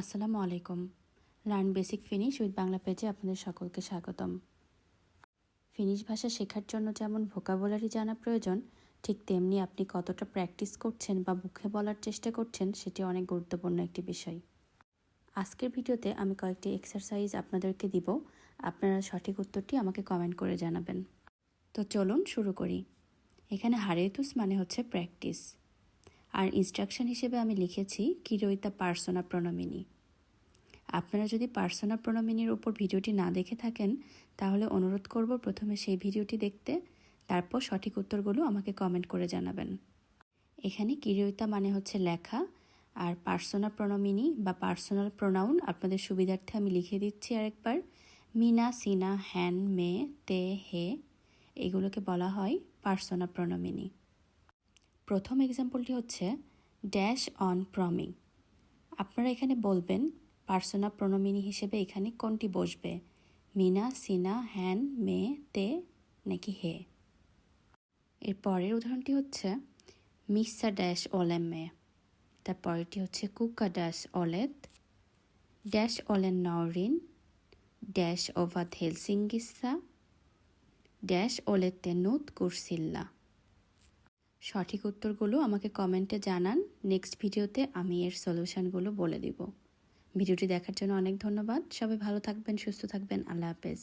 আসসালামু আলাইকুম। Learn basic finish with Bangla পেজে আপনাদের সকলকে স্বাগতম। ফিনিশ ভাষা শেখার জন্য যেমন ভোকাবুলারি জানা প্রয়োজন, ঠিক তেমনি আপনি কতটা প্র্যাকটিস করছেন বা মুখে বলার চেষ্টা করছেন সেটি অনেক গুরুত্বপূর্ণ একটি বিষয়। আজকের ভিডিওতে আমি কয়েকটি এক্সারসাইজ আপনাদেরকে দিব। আপনারা সঠিক উত্তরটি আমাকে কমেন্ট করে জানাবেন। তো চলুন শুরু করি। এখানে হারেতুস মানে হচ্ছে প্র্যাকটিস আর ইনস্ট্রাকশন হিসেবে আমি লিখেছি কিরইতা পার্সোনা প্রণমিনী। আপনারা যদি পার্সোনা প্রণমিনীর ওপর ভিডিওটি না দেখে থাকেন, তাহলে অনুরোধ করব প্রথমে সেই ভিডিওটি দেখতে, তারপর সঠিক উত্তরগুলো আমাকে কমেন্ট করে জানাবেন। এখানে কিরইতা মানে হচ্ছে লেখা, আর পার্সোনা প্রণমিনী বা পার্সোনাল প্রোনাউন আপনাদের সুবিধার্থে আমি লিখে দিচ্ছি আরেকবার। মিনা, সিনা, হ্যান, মে, তে, হে, এগুলোকে বলা হয় পার্সোনা প্রণমিনী। প্রথম এক্সাম্পলটি হচ্ছে ড্যাশ অন প্রমিং আপনারা এখানে বলবেন পার্সোনা প্রণমিনী হিসেবে এখানে কোনটি বসবে? মিনা সিনা হ্যান মে তে নাকি হে এর পরের উদাহরণটি হচ্ছে মিসা ড্যাশ ওলেম মে তারপরেরটি হচ্ছে কুকা ড্যাশ অলেত ড্যাশ অলেন নরিন ড্যাশ ওভাত হেলসিঙ্গিসা ড্যাশ ওলেতে নুত কুরসিল্লা সঠিক উত্তরগুলো আমাকে কমেন্টে জানান। নেক্সট ভিডিওতে আমি এর সলিউশনগুলো বলে দিব। ভিডিওটি দেখার জন্য অনেক ধন্যবাদ। সবাই ভালো থাকবেন, সুস্থ থাকবেন। আল্লাহ হাফেজ।